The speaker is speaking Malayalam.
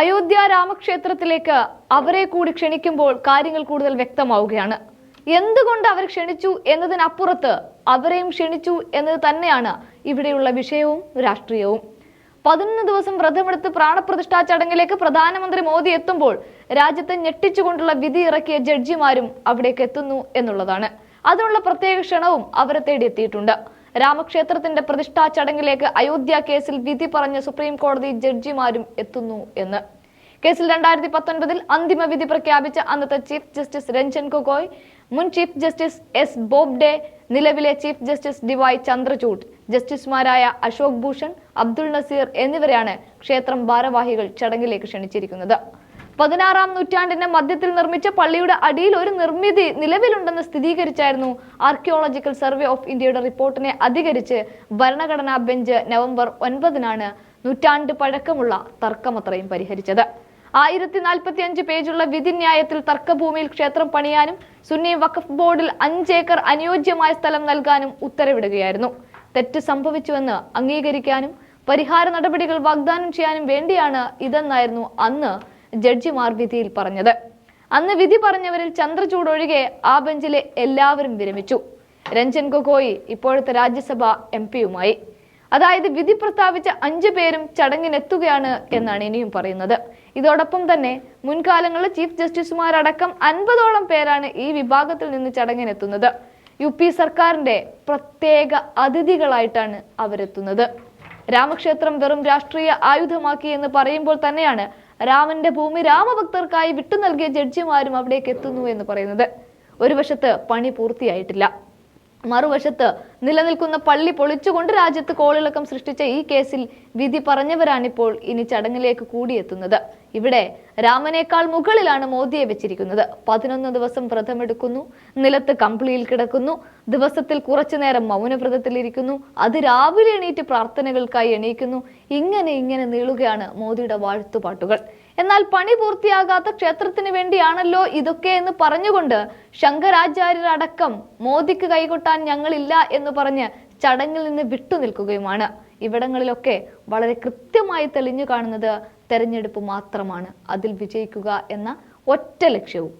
അയോധ്യ രാമക്ഷേത്രത്തിലേക്ക് അവരെ കൂടി ക്ഷണിക്കുമ്പോൾ കാര്യങ്ങൾ കൂടുതൽ വ്യക്തമാവുകയാണ്. എന്തുകൊണ്ട് അവർ ക്ഷണിച്ചു എന്നതിനപ്പുറത്ത് അവരെയും ക്ഷണിച്ചു എന്നത് തന്നെയാണ് ഇവിടെയുള്ള വിഷയവും രാഷ്ട്രീയവും. പതിനൊന്ന് ദിവസം വ്രതമെടുത്ത് പ്രാണപ്രതിഷ്ഠാ ചടങ്ങിലേക്ക് പ്രധാനമന്ത്രി മോദി എത്തുമ്പോൾ രാജ്യത്തെ ഞെട്ടിച്ചുകൊണ്ടുള്ള വിധി ഇറക്കിയ ജഡ്ജിമാരും അവിടേക്ക് എത്തുന്നു എന്നുള്ളതാണ്. അതിനുള്ള പ്രത്യേക ക്ഷണവും അവരെ തേടി എത്തിയിട്ടുണ്ട് രാമക്ഷേത്രത്തിന്റെ പ്രതിഷ്ഠാ ചടങ്ങിലേക്ക് അയോധ്യ കേസിൽ വിധി പറഞ്ഞ സുപ്രീം കോടതി ജഡ്ജിമാരും എത്തുന്നു എന്ന്. കേസിൽ രണ്ടായിരത്തി പത്തൊൻപതിൽ അന്തിമ വിധി പ്രഖ്യാപിച്ച അന്നത്തെ ചീഫ് ജസ്റ്റിസ് രഞ്ജൻ ഗൊഗോയ് മുൻ ചീഫ് ജസ്റ്റിസ് എസ് ബോബ്ഡെ നിലവിലെ ചീഫ് ജസ്റ്റിസ് ഡിവൈ ചന്ദ്രചൂഡ് ജസ്റ്റിസുമാരായ അശോക് ഭൂഷൺ അബ്ദുൾ നസീർ എന്നിവരെയാണ് ക്ഷേത്രം ഭാരവാഹികൾ ചടങ്ങിലേക്ക് ക്ഷണിച്ചിരിക്കുന്നത്. പതിനാറാം നൂറ്റാണ്ടിന്റെ മധ്യത്തിൽ നിർമ്മിച്ച പള്ളിയുടെ അടിയിൽ ഒരു നിർമ്മിതി നിലവിലുണ്ടെന്ന് സ്ഥിരീകരിച്ചായിരുന്നു ആർക്കിയോളജിക്കൽ സർവേ ഓഫ് ഇന്ത്യയുടെ റിപ്പോർട്ടിനെ അധികരിച്ച് ഭരണഘടനാ ബെഞ്ച് നവംബർ ഒൻപതിനാണ് നൂറ്റാണ്ട് പഴക്കമുള്ള തർക്കമത്രയും പരിഹരിച്ചത്. ആയിരത്തി നാൽപ്പത്തി അഞ്ച് പേജുള്ള വിധിന്യായത്തിൽ തർക്കഭൂമിയിൽ ക്ഷേത്രം പണിയാനും സുന്നി വഖഫ് ബോർഡിൽ അഞ്ചേക്കർ അനുയോജ്യമായ സ്ഥലം നൽകാനും ഉത്തരവിടുകയായിരുന്നു. തെറ്റ് സംഭവിച്ചുവെന്ന് അംഗീകരിക്കാനും പരിഹാര നടപടികൾ വാഗ്ദാനം ചെയ്യാനും വേണ്ടിയാണ് ഇതെന്നായിരുന്നു അന്ന് ജഡ്ജിമാർ വിധിയിൽ പറഞ്ഞത്. അന്ന് വിധി പറഞ്ഞവരിൽ ചന്ദ്രചൂഡ് ഒഴികെ ആ ബെഞ്ചിലെ എല്ലാവരും വിരമിച്ചു. രഞ്ജൻ ഗൊഗോയി ഇപ്പോഴത്തെ രാജ്യസഭ എം പിയുമായി. അതായത് വിധി പ്രസ്താവിച്ച അഞ്ചു പേരും ചടങ്ങിനെത്തുകയാണ് എന്നാണ് ഇനിയും പറയുന്നത്. ഇതോടൊപ്പം തന്നെ മുൻകാലങ്ങളിൽ ചീഫ് ജസ്റ്റിസുമാരടക്കം അൻപതോളം പേരാണ് ഈ വിഭാഗത്തിൽ നിന്ന് ചടങ്ങിനെത്തുന്നത്. യു പി സർക്കാരിന്റെ പ്രത്യേക അതിഥികളായിട്ടാണ് അവരെത്തുന്നത്. രാമക്ഷേത്രം വെറും രാഷ്ട്രീയ ആയുധമാക്കി എന്ന് പറയുമ്പോൾ തന്നെയാണ് രാമന്റെ ഭൂമി രാമഭക്തർക്കായി വിട്ടു നൽകിയ ജഡ്ജിമാരും അവിടേക്ക് എത്തുന്നു എന്ന് പറയുന്നത്. ഒരു വശത്ത് പണി പൂർത്തിയായിട്ടില്ല. മറുവശത്ത് നിലനിൽക്കുന്ന പള്ളി പൊളിച്ചുകൊണ്ട് രാജ്യത്ത് കോളിളക്കം സൃഷ്ടിച്ച ഈ കേസിൽ വിധി പറഞ്ഞവരാണിപ്പോൾ ഇനി ചടങ്ങിലേക്ക് കൂടിയെത്തുന്നത്. ഇവിടെ രാമനേക്കാൾ മുകളിലാണ് മോദിയെ വെച്ചിരിക്കുന്നത്. പതിനൊന്ന് ദിവസം വ്രതമെടുക്കുന്നു നിലത്ത് കമ്പിളിയിൽ കിടക്കുന്നു ദിവസത്തിൽ കുറച്ചു നേരം മൗനവ്രതത്തിലിരിക്കുന്നു അത് രാവിലെ എണീറ്റ് പ്രാർത്ഥനകൾക്കായി എണീക്കുന്നു ഇങ്ങനെ ഇങ്ങനെ നീളുകയാണ് മോദിയുടെ വാഴ്ത്തുപാട്ടുകൾ. എന്നാൽ പണി പൂർത്തിയാകാത്ത ക്ഷേത്രത്തിന് വേണ്ടിയാണല്ലോ ഇതൊക്കെ എന്ന് പറഞ്ഞുകൊണ്ട് ശങ്കരാചാര്യർ അടക്കം മോദിക്ക് കൈകൊട്ടാൻ ഞങ്ങളില്ല എന്ന് പറഞ്ഞ് ചടങ്ങിൽ നിന്ന് വിട്ടുനിൽക്കുകയുമാണ്. ഇവിടങ്ങളിലൊക്കെ വളരെ കൃത്യമായി തെളിഞ്ഞു കാണുന്നത് തെരഞ്ഞെടുപ്പ് മാത്രമാണ്. അതിൽ വിജയിക്കുക എന്ന ഒറ്റ ലക്ഷ്യവും.